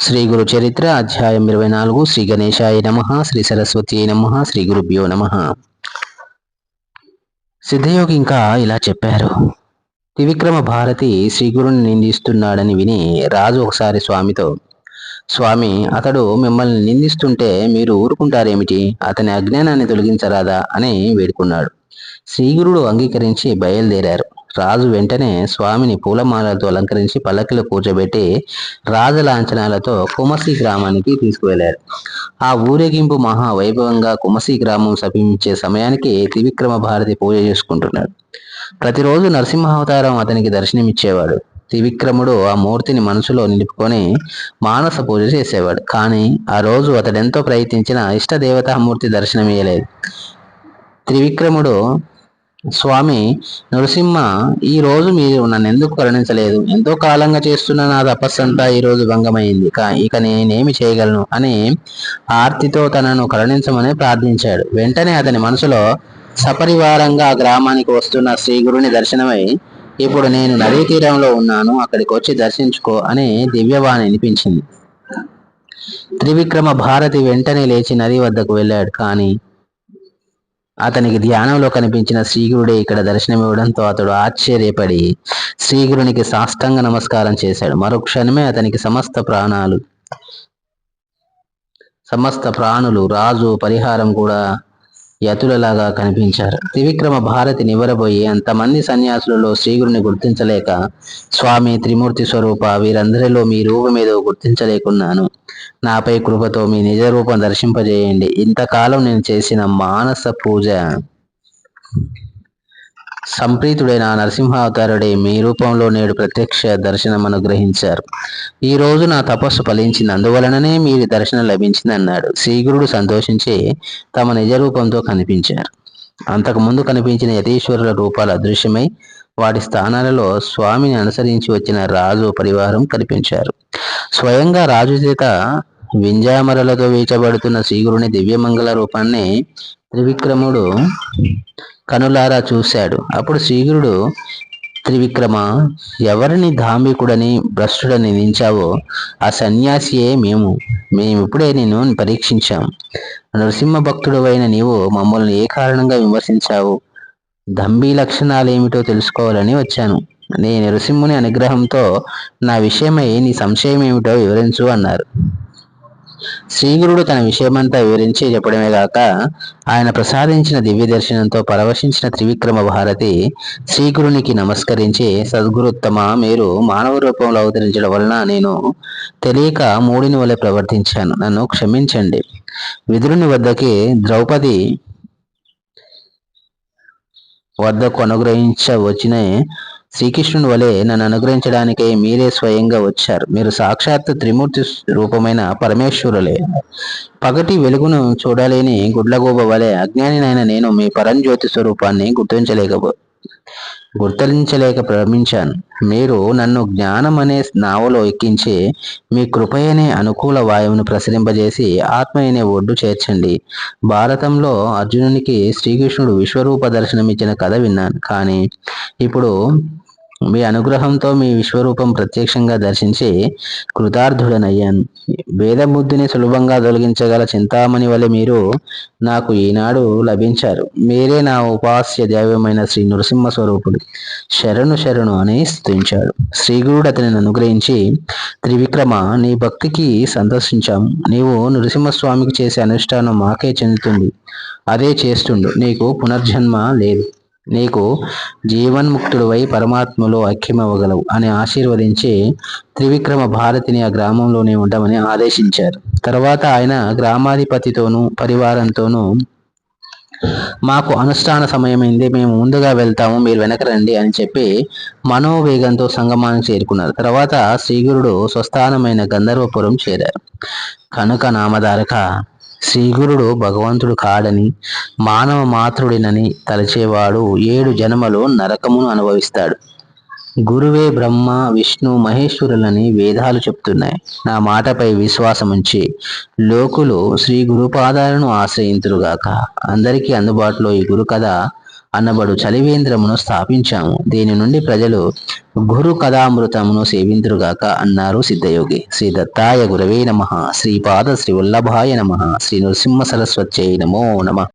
శ్రీ గురు చరిత్ర అధ్యాయం ఇరవై నాలుగు శ్రీ గణేశాయ నమ శ్రీ సరస్వతి నమ శ్రీ గురుభ్యో నమ. సిద్ధయోగి ఇంకా ఇలా చెప్పారు. త్రివిక్రమ భారతి శ్రీ గురుని నిందిస్తున్నాడని విని రాజు ఒకసారి స్వామితో స్వామి అతడు మిమ్మల్ని నిందిస్తుంటే మీరు ఊరుకుంటారేమిటి? అతని అజ్ఞానాన్ని తొలగించరాదా? అని వేడుకున్నాడు. శ్రీగురుడు అంగీకరించి బయలుదేరారు. రాజు వెంటనే స్వామిని పూలమాలతో అలంకరించి పల్లకిలో కూర్చోబెట్టి రాజలాంఛనాలతో కుమసి గ్రామానికి తీసుకువెళ్ళారు ఆ ఊరేగింపు మహా వైభవంగా కుమసి గ్రామం సమీపించే సమయానికి త్రివిక్రమ భారతి పూజ చేసుకుంటున్నాడు. ప్రతిరోజు నరసింహావతారం అతనికి దర్శనమిచ్చేవాడు. త్రివిక్రముడు ఆ మూర్తిని మనసులో నిలుపుకొని మానస పూజ చేసేవాడు. కానీ ఆ రోజు అతడెంతో ప్రయత్నించిన ఇష్ట దేవతామూర్తి దర్శనమియ్యలేదు. త్రివిక్రముడు స్వామి నరసింహ ఈ రోజు మీరు నన్ను ఎందుకు కరుణించలేదు? ఎంతో కాలంగా చేస్తున్న నా తపస్సంతా ఈ రోజు భంగమైంది. ఇక నేనేమి చేయగలను? అని ఆర్తితో తనను కరుణించమని ప్రార్థించాడు. వెంటనే అతని మనసులో సపరివారంగా గ్రామానికి వస్తున్న శ్రీ గురుని దర్శనమై ఇప్పుడు నేను నదీ తీరంలో ఉన్నాను అక్కడికి వచ్చి దర్శించుకో అని దివ్యవాణి వినిపించింది. త్రివిక్రమ భారతి వెంటనే లేచి నది వద్దకు వెళ్ళాడు. కానీ అతనికి ధ్యానంలో కనిపించిన శ్రీగురుడే ఇక్కడ దర్శనమివ్వడంతో అతడు ఆశ్చర్యపడి శ్రీగురునికి సాష్టంగ నమస్కారం చేశాడు. మరుక్షణమే అతనికి సమస్త ప్రాణాలు సమస్త ప్రాణులు రాజు పరిహారం కూడా యతులలాగా కనిపించారు. త్రివిక్రమ భారతి నివరబోయి అంతమంది సన్యాసులలో శ్రీగురుని గుర్తించలేక స్వామి త్రిమూర్తి స్వరూప వీరందరిలో మీ రూపమేదో గుర్తించలేకున్నాను. నాపై కృపతో మీ నిజ రూపం దర్శింపజేయండి. ఇంతకాలం నేను చేసిన మానస పూజ. సంప్రీతుడైన నరసింహావతారుడే మీ రూపంలో నేడు ప్రత్యక్ష దర్శనం అనుగ్రహించారు. ఈ రోజు నా తపస్సు ఫలించింది అందువలననే మీరు దర్శనం లభించింది అన్నాడు శ్రీగురుడు సంతోషించి తమ నిజ రూపంతో కనిపించారు అంతకుముందు కనిపించిన యతీశ్వరుల రూపాలు అదృశ్యమై వాటి స్థానాలలో స్వామిని అనుసరించి వచ్చిన రాజు పరివారం కనిపించారు. స్వయంగా రాజు చేత వింజామరలతో వీచబడుతున్న శ్రీగురుని దివ్యమంగళ రూపాన్ని త్రివిక్రముడు కనులారా చూశాడు. అప్పుడు శ్రీగురుడు త్రివిక్రమ ఎవరిని ధాంబికుడని భ్రష్టుడని నించావో ఆ సన్యాసియే మేము. మేమిప్పుడే నేను పరీక్షించాం. నరసింహ భక్తుడు అయిన నీవు మమ్మల్ని ఏ కారణంగా విమర్శించావు? దంబి లక్షణాలు ఏమిటో తెలుసుకోవాలని వచ్చాను. నీ నరసింహుని అనుగ్రహంతో నా విషయమై నీ సంశయం ఏమిటో వివరించు అన్నారు. శ్రీగురుడు తన విషయమంతా వివరించి చెప్పడమే గాక ఆయన ప్రసాదించిన దివ్య దర్శనంతో పరవశించిన త్రివిక్రమ భారతి శ్రీగురునికి నమస్కరించి సద్గురుత్తమ మీరు మానవ రూపంలో అవతరించడం వలన నేను తెలియక మూడిని వలె ప్రవర్తించాను. నన్ను క్షమించండి. విదురుని వద్దకి ద్రౌపది వద్దకు అనుగ్రహించవచ్చిన శ్రీకృష్ణుని వలె నన్ను అనుగ్రహించడానికై మీరే స్వయంగా వచ్చారు. మీరు సాక్షాత్ త్రిమూర్తి రూపమైన పరమేశ్వరులే. పగటి వెలుగును చూడలేని గుడ్లగూబ వలె అజ్ఞానినైన నేను మీ పరంజ్యోతి స్వరూపాన్ని గుర్తించలేకపో గుర్తించలేక భ్రమించాను. మీరు నన్ను జ్ఞానం అనే నావలో ఎక్కించి మీ కృపయనే అనుకూల వాయువును ప్రసరింపజేసి ఆత్మ అనే ఒడ్డు చేర్చండి. భారతంలో అర్జునునికి శ్రీకృష్ణుడు విశ్వరూప దర్శనమిచ్చిన కథ విన్నాను. కానీ ఇప్పుడు మీ అనుగ్రహంతో మీ విశ్వరూపం ప్రత్యక్షంగా దర్శించి కృతార్థుడనయ్యాను. వేదబుద్ధిని సులభంగా తొలగించగల చింతామణి వలె మీరు నాకు ఈనాడు లభించారు. మీరే నా ఉపాస్య దైవమైన శ్రీ నృసింహ స్వరూపుడు. శరణు శరణు అని స్థుతించాడు. శ్రీగురుడు అతనిని అనుగ్రహించి త్రివిక్రమ నీ భక్తికి సందర్శించాం. నీవు నృసింహస్వామికి చేసే అనుష్ఠానం మాకే చెందుతుంది. అదే చేస్తుండు. నీకు పునర్జన్మ లేదు. నీకు జీవన్ముక్తుడివై పరమాత్మలో ఐక్యమవ్వగలవు అని ఆశీర్వదించి త్రివిక్రమ భారతిని ఆ గ్రామంలోనే ఉండమని ఆదేశించారు. తర్వాత ఆయన గ్రామాధిపతితోనూ పరివారంతోనూ మాకు అనుష్ఠాన సమయమైంది మేము ముందుగా వెళ్తాము మీరు వెనక రండి అని చెప్పి మనోవేగంతో సంగమానికి చేరుకున్నారు. తర్వాత శ్రీగురుడు స్వస్థానమైన గంధర్వపురం చేరారు. కనుక నామధారక శ్రీగురుడు భగవంతుడు కాడని మానవ మాతృడినని తలచేవాడు ఏడు జన్మలో నరకమును అనుభవిస్తాడు. గురువే బ్రహ్మ విష్ణు మహేశ్వరులని వేదాలు చెప్తున్నాయి. నా మాటపై విశ్వాసముంచి లోకులు శ్రీ గురుపాదాలను ఆశ్రయింతురుగాక. అందరికీ అందుబాటులో ఈ గురు కథ అన్నబడు చలివేంద్రమును స్థాపించాము. దీని నుండి ప్రజలు గురు కథామృతమును సేవింతురుగాక అన్నారు సిద్ధయోగి. శ్రీ దత్తాయ గురవే నమ. శ్రీపాద శ్రీ వల్లభాయ నమ. శ్రీ నృసింహ సరస్వత్యై నమో నమ.